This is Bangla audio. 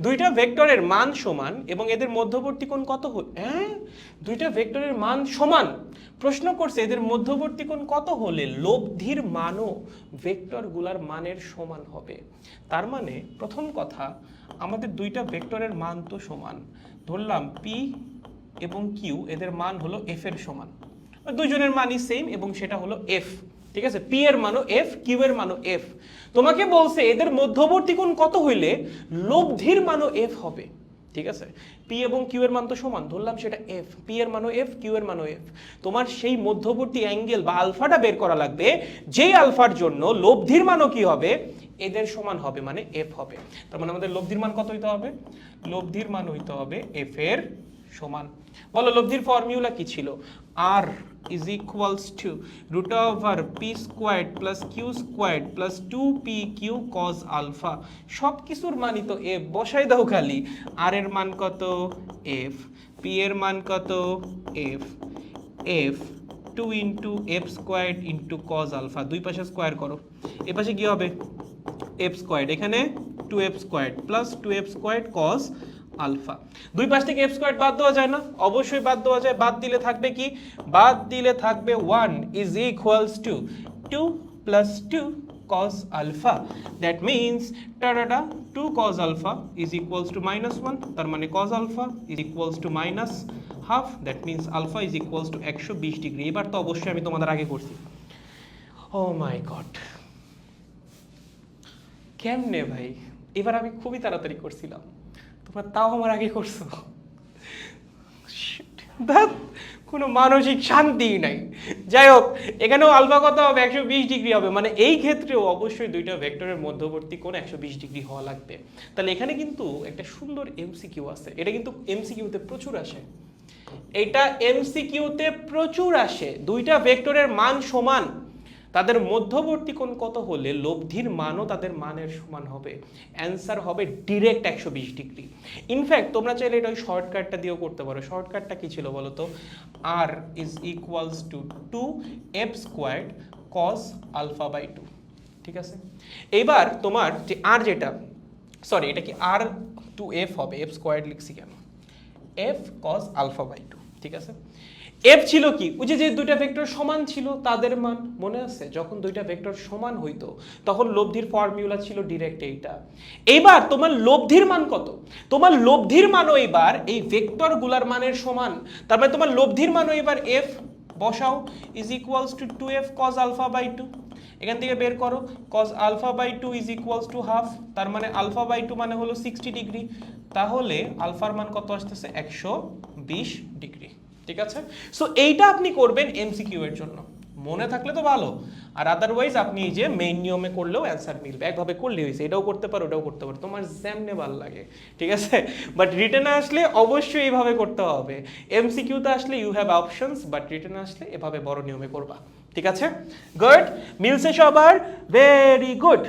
দুইটা ভেক্টরের মান সমান এবং এদের মধ্যবর্তী কোণ কত হ্যাঁ? দুইটা ভেক্টরের মান সমান। প্রশ্ন করছে, এদের মধ্যবর্তী কোণ কত হলে লব্ধির মানও ভেক্টরগুলার মানের সমান হবে? তার মানে প্রথম কথা, আমাদের দুইটা ভেক্টরের মান তো সমান। ধরলাম পি এবং কিউ এদের মান হলো এফ এর সমান। দুজনের মানই সেম এবং সেটা হলো এফ ঠিক আছে? পি এর মানও এফ কিউ এর মানও এফ তোমাকে বলছে এদের মধ্যবর্তী কোণ কত হইলে লব্ধির মানও এফ হবে। ঠিক আছে? পি এবং কিউ এর মান তো সমান, ধরলাম সেটা এফ পি এর মানও এফ কিউ এর মানও এফ তোমার সেই মধ্যবর্তী অ্যাঙ্গেল বা আলফাটা বের করা লাগবে, যেই আলফার জন্য লব্ধির মানও কি হবে? এদের সমান হবে মানে এফ হবে। তার মানে আমাদের লব্ধির মান কত হইতে হবে? লব্ধির মান হইতে হবে এফ এর সমান। বলো, লব্ধির ফর্মুলা কি ছিল? R is equals to root over P squared plus Q squared plus two P Q cos alpha সব কিছুর মানই তো এফ বসাই দাও খালি। আর এর মান কত? এফ পি এর মান কত? F F two into F squared into cos alpha দুই পাশে স্কোয়ার করো। এ পাশে কি হবে? এফ স্কোয়ার্ড এখানে two F squared plus two F squared cos alpha. দুই পাশ থেকে এফ স্কোয়ার বাদ দেওয়া যায় না। অবশ্যই বাদ দেওয়া যায়। বাদ দিলে থাকবে কি? বাদ দিলে থাকবে one is equals to two plus two cos alpha that means tata two cos alpha is equals to minus 1 তার মানে cos alpha is equals to minus half that means alpha is equals to 120 degree এবার তো অবশ্যই আমি তোমাদের আগে করছি। ও মাই গড কেমনে ভাই? এবার আমি খুবই তাড়াতাড়ি করছিলাম। তোমরা তাও আমার আগে করছ। কোনো মানসিক শান্তিই নাই। যাই হোক, এখানেও আলফা কত হবে? একশো বিশ ডিগ্রি হবে। মানে এই ক্ষেত্রেও অবশ্যই দুইটা ভেক্টরের মধ্যবর্তী কোণ একশো বিশ ডিগ্রি হওয়া লাগবে। তাহলে এখানে কিন্তু একটা সুন্দর এমসিকিউ আছে। এটা কিন্তু এমসিকিউতে প্রচুর আসে। এটা এমসিকিউতে প্রচুর আসে। দুইটা ভেক্টরের মান সমান। তাদের মধ্যবর্তী কোণ কত হলে লব্ধির মানও তাদের মানের সমান হবে। অ্যান্সার হবে ডিরেক্ট একশো বিশ ডিগ্রি ইনফ্যাক্ট তোমরা চাইলে এটা ওই শর্টকাটটা দিয়েও করতে পারো। শর্টকাটটা কী ছিল বলো তো R is equals to two F squared cos alpha by two ঠিক আছে? এবার তোমার যে আর যেটা সরি এটা কি আর টু এফ হবে? এফ স্কোয়ার্ড লিখছি কেন? F cos alpha by two ঠিক আছে? এফ ছিল কি? ওই যে যে দুইটা ভেক্টর সমান ছিল, তাদের মান মনে আছে? যখন দুইটা ভেক্টর সমান হইতো, তখন লব্ধির ফর্মুলা ছিল ডিরেক্ট এইটা। এইবার তোমার লব্ধির মান কত? তোমার লব্ধির মানও এবার এই ভেক্টরগুলার মানের সমান। তার মানে তোমার লব্ধির মানও এবার এফ বসাও is equals to two F cos alpha by two এখান থেকে বের করো cos alpha by two is equals to half তার মানে আলফা বাই টু মানে হলো সিক্সটি ডিগ্রি তাহলে আলফার মান কত আসতেছে? একশো বিশ ডিগ্রি, ঠিক আছে? সো এইটা আপনি করবেন এমসিকিউ এর জন্য। মনে থাকলে তো ভালো। আর আদারওয়াইজ আপনি এই যে মেইন নিয়মে করলেও অ্যান্সার মিলবে। একভাবে করলে হয়েছে। এটাও করতে পারো, ওটাও করতে পারো। তোমার যেমনে ভালো লাগে, ঠিক আছে? বাট রিটার্নে আসলে অবশ্যই এইভাবে করতে হবে। এমসিকিউতে আসলে ইউ হ্যাভ অপশনস বাট রিটার্নে আসলে এভাবে বড় নিয়মে করবা, ঠিক আছে? গুড মিলছে সবার? Very good